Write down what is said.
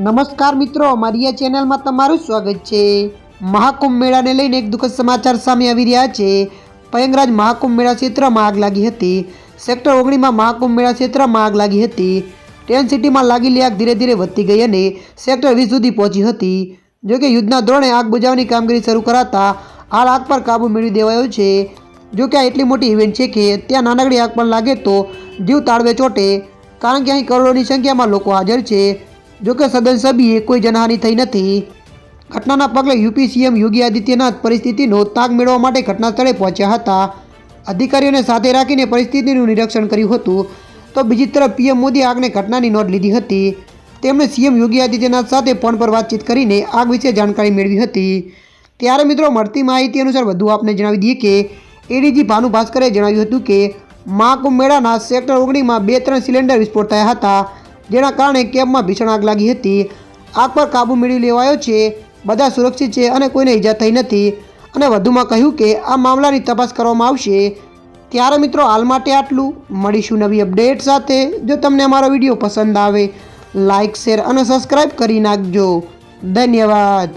નમસ્કાર મિત્રો, અમારી આ ચેનલમાં તમારું સ્વાગત છે. મહાકુંભ મેળાને લઈને એક દુઃખદ સમાચાર સામે આવી રહ્યા છે. પયંગરાજ મહાકુંભ મેળા ક્ષેત્રમાં આગ લાગી હતી. સેક્ટર ઓગણીમાં મહાકુંભ મેળા ક્ષેત્રમાં આગ લાગી હતી. ટેન સિટીમાં લાગેલી આગ ધીરે ધીરે વધતી ગઈ અને સેક્ટર વીસ સુધી પહોંચી હતી. જોકે યુદ્ધના ધોરણે આગ બુજાવવાની કામગીરી શરૂ કરાતા હાલ આગ પર કાબૂ મેળવી દેવાયો છે. જોકે આ એટલી મોટી ઇવેન્ટ છે કે ત્યાં નાનકડી આગ પણ લાગે તો જીવ તાળવે ચોટે. કારણ કે અહીં કરોડોની સંખ્યામાં લોકો હાજર છે. જોકે સદન સભ્યે કોઈ જનહાનિ થઈ નથી. ઘટનાના પગલે યુપી સીએમ યોગી આદિત્યનાથ પરિસ્થિતિનો તાગ મેળવવા માટે ઘટના સ્થળે પહોંચ્યા હતા. અધિકારીઓને સાથે રાખીને પરિસ્થિતિનું નિરીક્ષણ કર્યું હતું. તો બીજી તરફ પીએમ મોદી આગને ઘટનાની નોંધ લીધી હતી. તેમણે સીએમ યોગી આદિત્યનાથ સાથે ફોન પર વાતચીત કરીને આગ વિશે જાણકારી મેળવી હતી. ત્યારે મિત્રો, મળતી માહિતી અનુસાર વધુ આપને જણાવી દઈએ કે, એડીજી ભાનુ ભાસ્કરે જણાવ્યું હતું કે, મહાકુંભ મેળાના સેક્ટર ઓગણીમાં બે ત્રણ સિલિન્ડર વિસ્ફોટ થયા હતા. જેના કારણે કેબમાં ભીષણ આગ લાગી હતી. આગ પર કાબૂ મેળવી લેવાયો છે. બધા સુરક્ષિત છે અને કોઈને ઈજા થઈ નથી. અને વધુમાં કહ્યું કે આ મામલાની તપાસ કરવામાં આવશે. ત્યારે મિત્રો હાલ માટે આટલું. મળીશું નવી અપડેટ સાથે. જો તમને અમારો વીડિયો પસંદ આવે લાઇક શેર અને સબસ્ક્રાઈબ કરી નાખજો. ધન્યવાદ.